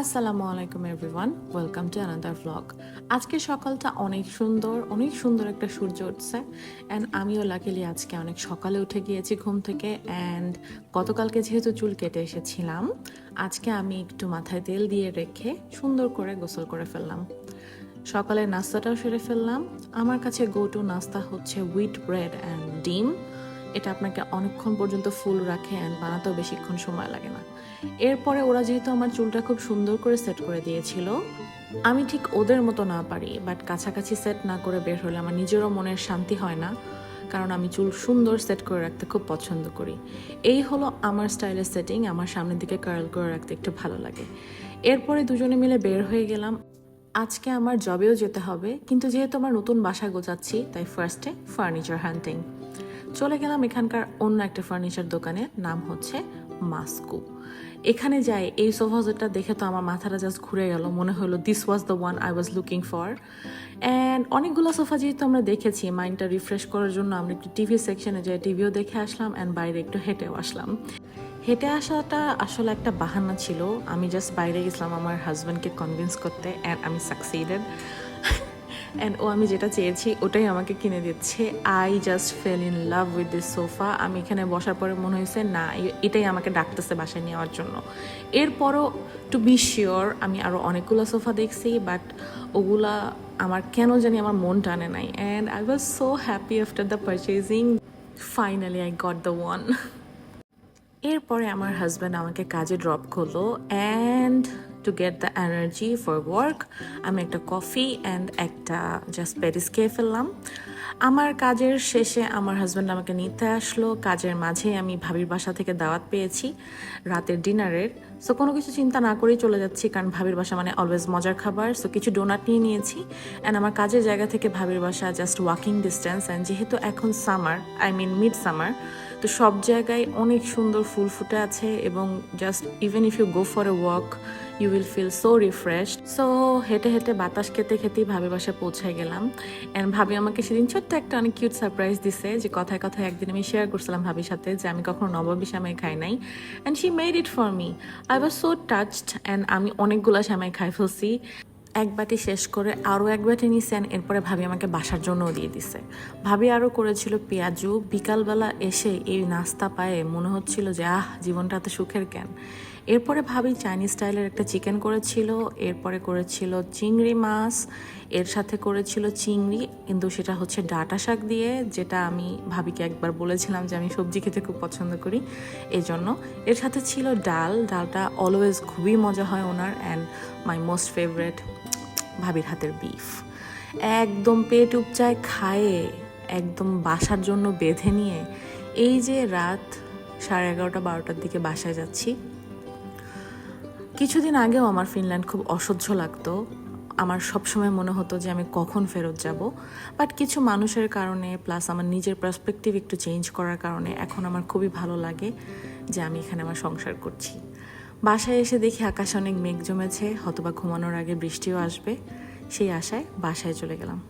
আসসালামু আলাইকুম everyone welcome to another vlog আজকে সকালটা অনেক সুন্দর অনেক সুন্দর একটা সূর্য উঠছে অ্যান্ড আমিও লাকিলি আজকে অনেক সকালে উঠে গিয়েছি ঘুম থেকে অ্যান্ড গতকালকে যেহেতু চুল কেটে এসেছিলাম, আজকে আমি একটু মাথায় তেল দিয়ে রেখে সুন্দর করে গোসল করে ফেললাম। সকালে নাস্তাটাও সেরে ফেললাম। আমার কাছে গো টু নাস্তা হচ্ছে হুইট ব্রেড অ্যান্ড ডিম। এটা আপনাকে অনেকক্ষণ পর্যন্ত ফুল রাখে অ্যান্ড বানাতেও বেশিক্ষণ সময় লাগে না। এরপরে ওরা যেহেতু আমার চুলটা খুব সুন্দর করে সেট করে দিয়েছিল, আমি ঠিক ওদের মতো না পারি বাট কাছাকাছি সেট না করে বের হলে আমার নিজেরও মনের শান্তি হয় না, কারণ আমি চুল সুন্দর সেট করে রাখতে খুব পছন্দ করি। এই হলো আমার স্টাইলের সেটিং আমার সামনের দিকে কার্ল করে রাখতে একটু ভালো লাগে। এরপরে দুজনে মিলে বের হয়ে গেলাম। আজকে আমার জবেও যেতে হবে, কিন্তু যেহেতু আমার নতুন বাসা গোছাচ্ছি, তাই ফার্স্টে ফার্নিচার হান্টিং চলে গেলাম এখানকার অন্য একটা ফার্নিচার দোকানে নাম হচ্ছে মাস্কো এখানে যাই, এই সোফাজটা দেখে তো আমার মাথাটা জাস্ট ঘুরে গেল, মনে হলো this was the one I was looking for and অনেকগুলো সোফা যেহেতু আমরা দেখেছি মাইন্ডটা রিফ্রেশ করার জন্য আমরা একটু টিভি সেকশনে যাই টিভিও দেখে আসলাম অ্যান্ড বাইরে একটু হেঁটেও আসলাম। হেঁটে আসাটা আসলে একটা বাহানা ছিল, আমি জাস্ট বাইরে গেছিলাম আমার হাজব্যান্ডকে কনভিন্স করতে অ্যান্ড আমি সাকসিডেড অ্যান্ড ও, আমি যেটা চেয়েছি, ওটাই আমাকে কিনে দিচ্ছে। I just fell in love with this sofa আমি এখানে বসার পরে মনে হয়েছে, না এটাই আমাকে ডাকতেছে বাসায় নেওয়ার জন্য। এরপরও টু বি শিওর আমি আরও অনেকগুলো সোফা দেখছি বাট ওগুলা আমার কেন জানি আমার মন টানে নাই। And I was so happy after the purchasing finally I got the one এরপরে আমার হাজব্যান্ড আমাকে কাজে ড্রপ করল and to get the energy for work আমি একটা কফি অ্যান্ড একটা জাস্ট প্যারিস খেয়ে ফেললাম। আমার কাজের শেষে আমার হাজব্যান্ড আমাকে নিতে আসলো। কাজের মাঝে আমি ভাবির বাসা থেকে দাওয়াত পেয়েছি। রাতের ডিনারের সো কোনো কিছু চিন্তা না করেই চলে যাচ্ছি, কারণ ভাবির বাসা মানে অলওয়েজ মজার খাবার। সো কিছু ডোনাট নিয়ে নিয়েছি। অ্যান্ড আমার কাজের জায়গা থেকে ভাবির বাসা জাস্ট ওয়াকিং ডিস্টেন্স অ্যান্ড যেহেতু এখন summer I mean mid summer তো সব জায়গায় অনেক সুন্দর ফুল ফুটে আছে এবং just even if you go for a walk you will feel so refresh so হেঁটে হেঁটে বাতাস খেতে খেতেই ভাবি বাসায় পৌঁছে গেলাম। অ্যান্ড ভাবি আমাকে সেদিন ছোট্ট একটা অনেক কিউট সারপ্রাইজ দিছে যে কথায় কথায় একদিন আমি শেয়ার করছিলাম ভাবির সাথে যে আমি কখনো নবাবী শ্যামাই খাই নাই। And she made it for me I was so touched and আমি অনেকগুলো শ্যামাই খাই ফেলছি। এক বাটি শেষ করে আরও এক বাটি নিছেন এরপরে ভাবি আমাকে বাসার জন্যও দিয়ে দিছে। ভাবি আরও করেছিল পেঁয়াজু। বিকালবেলা এসে এই নাস্তা পায়ে মনে হচ্ছিল যে, আহ, জীবনটা এত সুখের কেন? এরপরে ভাবি চাইনিজ স্টাইলের একটা চিকেন করেছিল, এরপরে করেছিল চিংড়ি মাছ, এর সাথে করেছিল চিংড়ি, কিন্তু সেটা হচ্ছে ডাটা শাক দিয়ে, যেটা আমি ভাবিকে একবার বলেছিলাম যে আমি সবজি খেতে খুব পছন্দ করি এই জন্য এর সাথে ছিল ডাল, ডালটা অলওয়েজ খুবই মজা হয় ওনার অ্যান্ড মাই মোস্ট ফেভারেট ভাবির হাতের বিফ একদম পেট উপচায় খায়ে, একদম বাসার জন্য বেঁধে নিয়ে এই যে রাত সাড়ে এগারোটা, বারোটার দিকে বাসায় যাচ্ছি। কিছুদিন আগেও আমার ফিনল্যান্ড খুব অসহ্য লাগতো। আমার সবসময় মনে হতো যে আমি কখন ফেরত যাব। বাট কিছু মানুষের কারণে প্লাস আমার নিজের পার্সপেক্টিভ একটু চেঞ্জ করার কারণে, এখন আমার খুবই ভালো লাগে যে আমি এখানে আমার সংসার করছি। বাসায় এসে দেখি আকাশে অনেক মেঘ জমেছে হতবা ঘুমানোর আগে বৃষ্টিও আসবে। সেই আশায় বাসায় চলে গেলাম।